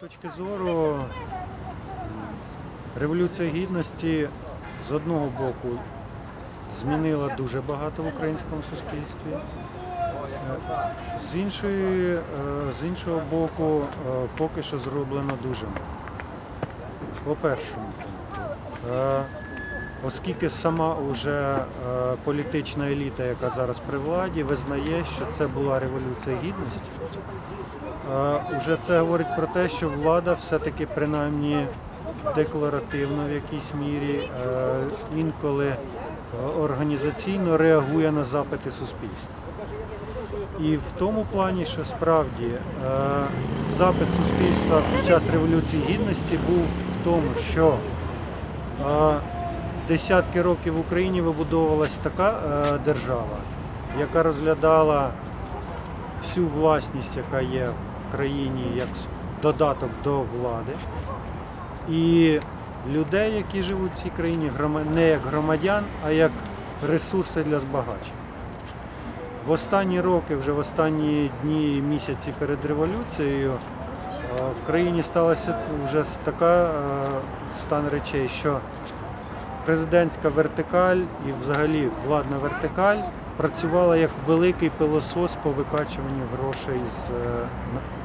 точки зору, Революція Гідності з одного боку змінила дуже багато в українському суспільстві. З, іншої, е, з іншого боку, е, поки що зроблено дуже мало. По першому пункту, е, оскільки сама вже е, політична еліта, яка зараз при владі, визнає, що це була революція гідності, е, вже це говорить про те, що влада все-таки принаймні декларативно в якійсь мірі, е, інколи організаційно реагує на запити суспільства. І в тому плані, що справді запит суспільства під час Революції Гідності був в тому, що десятки років в Україні вибудовувалась така е, держава, яка розглядала всю власність, яка є в країні, як додаток до влади. І людей, які живуть в цій країні, не як громадян, а як ресурси для збагачення. В останні роки, вже в останні дні і місяці перед революцією, е, в країні сталася вже така е, стан речей, що президентська вертикаль і взагалі владна вертикаль працювала як великий пилосос по викачуванню грошей з, е,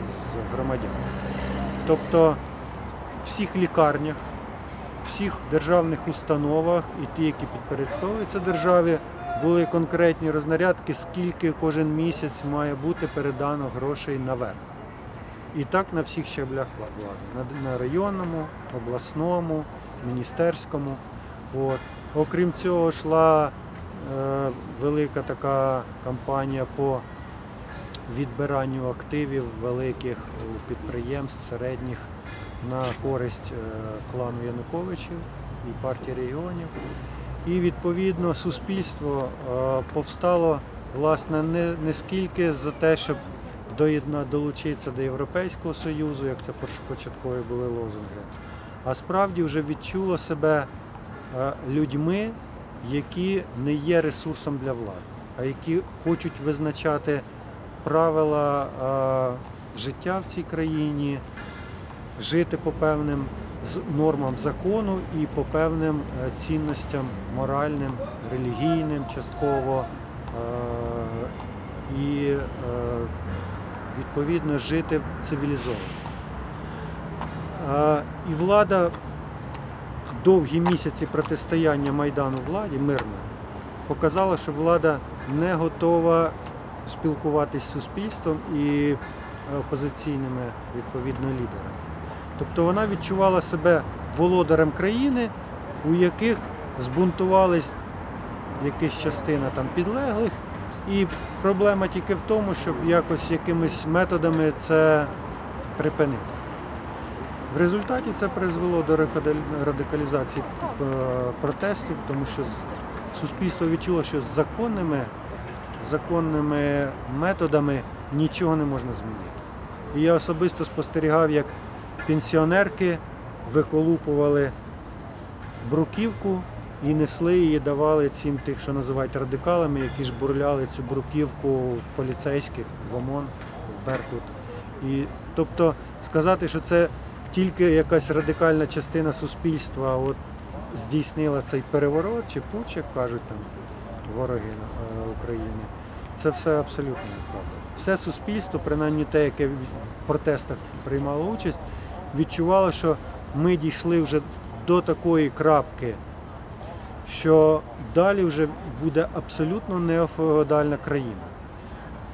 з громадян. Тобто в всіх лікарнях, всіх державних установах і ті, які підпорядковуються державі, були конкретні рознарядки, скільки кожен місяць має бути передано грошей наверх. І так на всіх щаблях вла- влади, на районному, обласному, міністерському. От. Окрім цього, йшла е, велика така кампанія по відбиранню активів великих підприємств, середніх на користь е, клану Януковичів і партії регіонів. І відповідно суспільство е, повстало власне не, не скільки за те, щоб доєдна, долучитися до Європейського Союзу, як це початкові були лозунги, а справді вже відчуло себе людьми, які не є ресурсом для влади, а які хочуть визначати правила е, життя в цій країні, жити по певним нормам закону і по певним е, цінностям моральним, релігійним частково е, і е, відповідно жити цивілізовано. Е, І влада довгі місяці протистояння Майдану владі мирно показала, що влада не готова спілкуватись з суспільством і е, опозиційними відповідно лідерами. Тобто вона відчувала себе володарем країни, у яких збунтувались якась частина там підлеглих, і проблема тільки в тому, щоб якось якимись методами це припинити. В результаті це призвело до радикалізації е, протестів, тому що суспільство відчуло, що законними, законними методами нічого не можна змінити. І я особисто спостерігав, як пенсіонерки виколупували бруківку і несли її, давали цим тих, що називають радикалами, які ж бурляли цю бруківку в поліцейських, в ОМОН, в Беркут. І, тобто сказати, що це тільки якась радикальна частина суспільства от, здійснила цей переворот чи пуч, як кажуть там вороги е, України, це все абсолютно неправда. Все суспільство, принаймні те, яке в протестах приймало участь, відчувало, що ми дійшли вже до такої крапки, що далі вже буде абсолютно неофеодальна країна.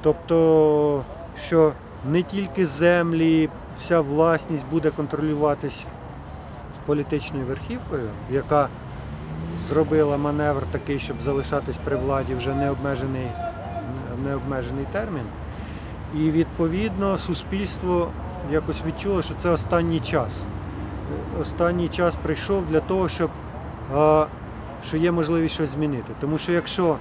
Тобто, що не тільки землі, вся власність буде контролюватись політичною верхівкою, яка зробила маневр такий, щоб залишатись при владі вже необмежений, необмежений термін. І відповідно суспільство якось відчуло, що це останній час. Останній час прийшов для того, щоб що є можливість щось змінити. Тому що якщо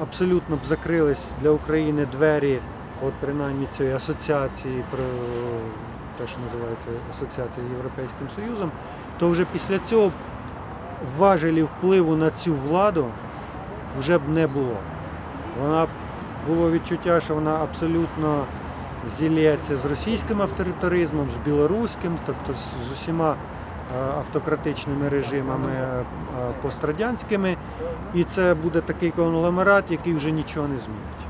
абсолютно б закрились для України двері, от принаймні цієї асоціації про те, що називається асоціація з Європейським Союзом, то вже після цього важелі впливу на цю владу вже б не було. Вона було відчуття, що вона абсолютно зілється з російським авторитаризмом, з білоруським, тобто з, з усіма е, автократичними режимами е, пострадянськими. І це буде такий конгломерат, який вже нічого не змінить.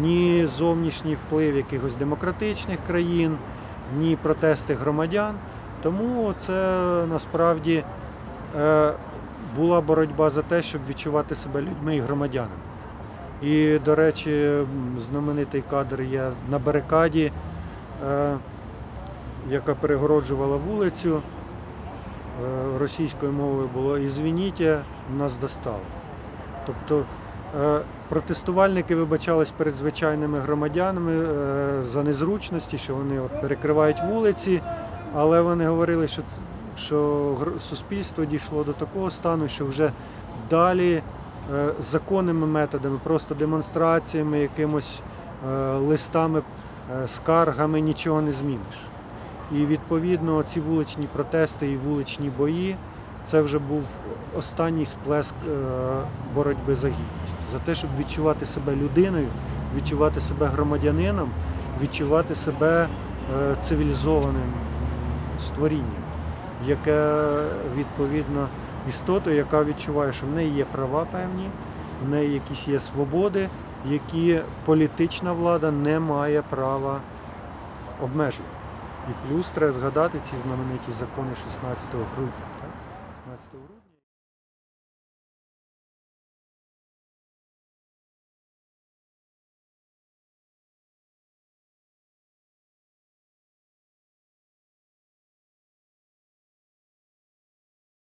Ні зовнішній вплив якихось демократичних країн, ні протести громадян. Тому це насправді е, була боротьба за те, щоб відчувати себе людьми і громадянами. І, до речі, знаменитий кадр є на барикаді, е, яка перегороджувала вулицю. Е, Російською мовою було «Ізвініть, нас достало. Тобто протестувальники вибачались перед звичайними громадянами е, за незручності, що вони перекривають вулиці, але вони говорили, що, що суспільство дійшло до такого стану, що вже далі е, законними методами, просто демонстраціями, якимось е, листами, е, скаргами нічого не зміниш. І відповідно ці вуличні протести і вуличні бої це вже був останній сплеск е, боротьби за гідність, за те, щоб відчувати себе людиною, відчувати себе громадянином, відчувати себе е, цивілізованим створінням, яке відповідно істотою, яка відчуває, що в неї є права певні, в неї якісь є свободи, які політична влада не має права обмежувати. І плюс треба згадати ці знамениті закони 16 грудня.